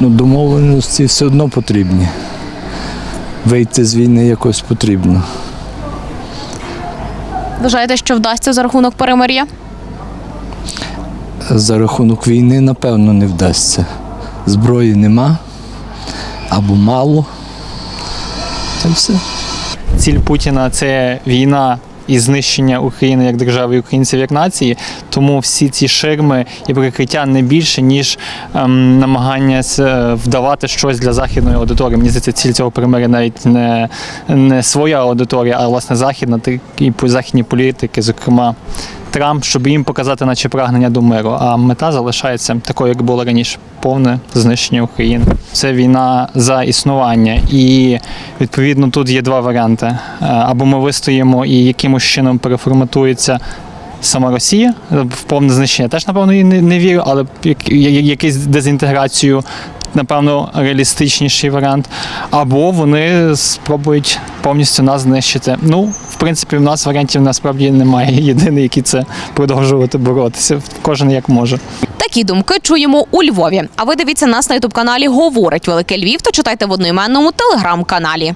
Ну, домовленості все одно потрібні. Вийти з війни якось потрібно. Вважаєте, що вдасться за рахунок перемир'я? За рахунок війни, напевно, не вдасться. Зброї нема або мало. Та й все. Ціль Путіна це війна і знищення України як держави і українців як нації. Тому всі ці ширми і прикриття не більше ніж ем, намагання с- вдавати щось для західної аудиторії. Мені здається, ціль цього примиря навіть не, не своя аудиторія, а власне західна так і західні політики, зокрема. Трамп, щоб їм показати, наче прагнення до миру. А мета залишається такою, як було раніше, повне знищення України. Це війна за існування, і відповідно тут є два варіанти: Е, або ми вистоїмо і якимось чином переформатується. Сама Росія е, в повне знищення теж напевно і не, не вірю, але як, я- я- якийсь дезінтеграцію, напевно, реалістичніший варіант. Або вони спробують повністю нас знищити. Ну, в принципі, в нас варіантів насправді немає. Єдиний, який це продовжувати боротися. Кожен як може. Такі думки чуємо у Львові. А ви дивіться нас на ютуб каналі Говорить Велике Львів та читайте в одноіменному телеграм-каналі.